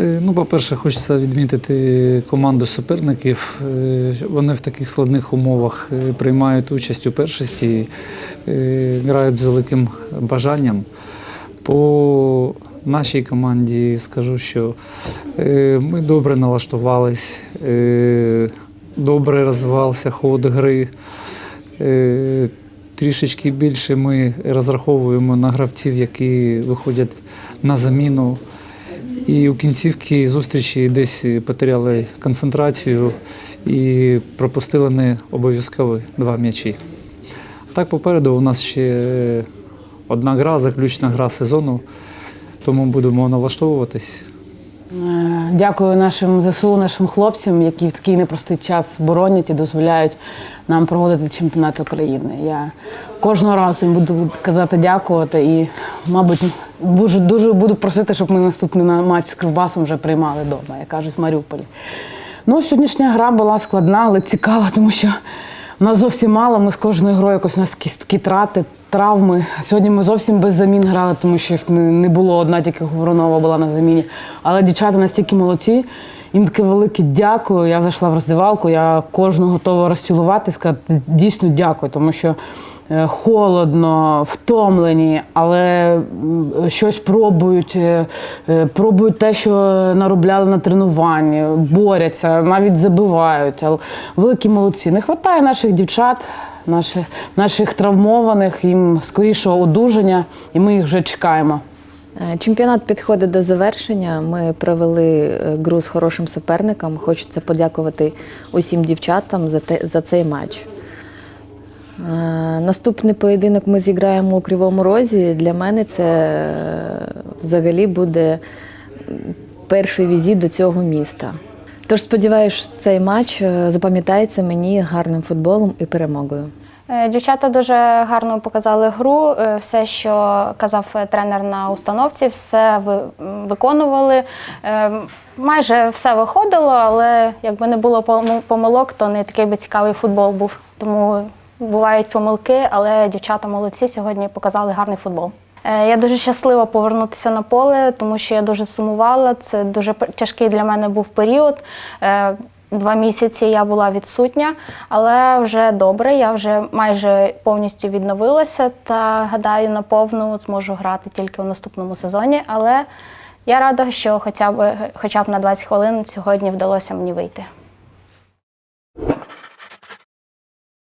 Е, Ну, по-перше, хочеться відмітити команду суперників. Е, Вони в таких складних умовах е, приймають участь у першості, грають з великим бажанням. По нашій команді скажу, що ми добре налаштувались, добре розвивався ход гри. Трішечки більше ми розраховуємо на гравців, які виходять на заміну. І у кінцівці зустрічі десь потеряли концентрацію і пропустили не обов'язково два м'ячі. Так попереду у нас ще одна гра, заключна гра сезону, тому будемо налаштовуватись. Е, Дякую нашим ЗСУ, нашим хлопцям, які в такий непростий час боронять і дозволяють нам проводити чемпіонат України. Я кожного разу їм буду казати дякувати і, мабуть, дуже, буду просити, щоб ми наступний матч з Кривбасом вже приймали вдома, як кажуть в Маріуполі. Ну, сьогоднішня гра була складна, але цікава, тому що нас зовсім мало. Ми з кожною грою якось у нас кістки трати, травми. Сьогодні ми зовсім без замін грали, тому що їх не було. Одна тільки Говорунова була на заміні. Але дівчата настільки молодці. Їм таке велике дякую. Я зайшла в роздивалку. я кожного готова розцілувати, сказати дійсно дякую, тому що холодно, втомлені, але щось пробують, е, е, пробують те, що наробляли на тренуванні, борються, навіть забивають. Але великі молодці. Не вистачає наших дівчат, наших, наших травмованих, їм скорішого одужання, і ми їх вже чекаємо. Е, Чемпіонат підходить до завершення. Ми провели е, гру з хорошим суперником. Хочеться подякувати усім дівчатам за, те, за цей матч. Е, Наступний поєдинок ми зіграємо у Кривому Розі. Для мене це е, взагалі буде перший візит до цього міста. Тож сподіваюся, цей матч е, запам'ятається мені гарним футболом і перемогою. Дівчата дуже гарно показали гру. Все, що казав тренер на установці, все ви- виконували. Майже все виходило, але якби не було помилок, то не такий би цікавий футбол був. Тому бувають помилки, але дівчата молодці сьогодні показали гарний футбол. Е, Я дуже щаслива повернутися на поле, тому що я дуже сумувала. Це дуже тяжкий для мене був період. Е, Два місяці я була відсутня, але вже добре. Я вже майже повністю відновилася та гадаю, наповну зможу грати тільки у наступному сезоні. Але я рада, що хоча б хоча б на 20 хвилин сьогодні вдалося мені вийти.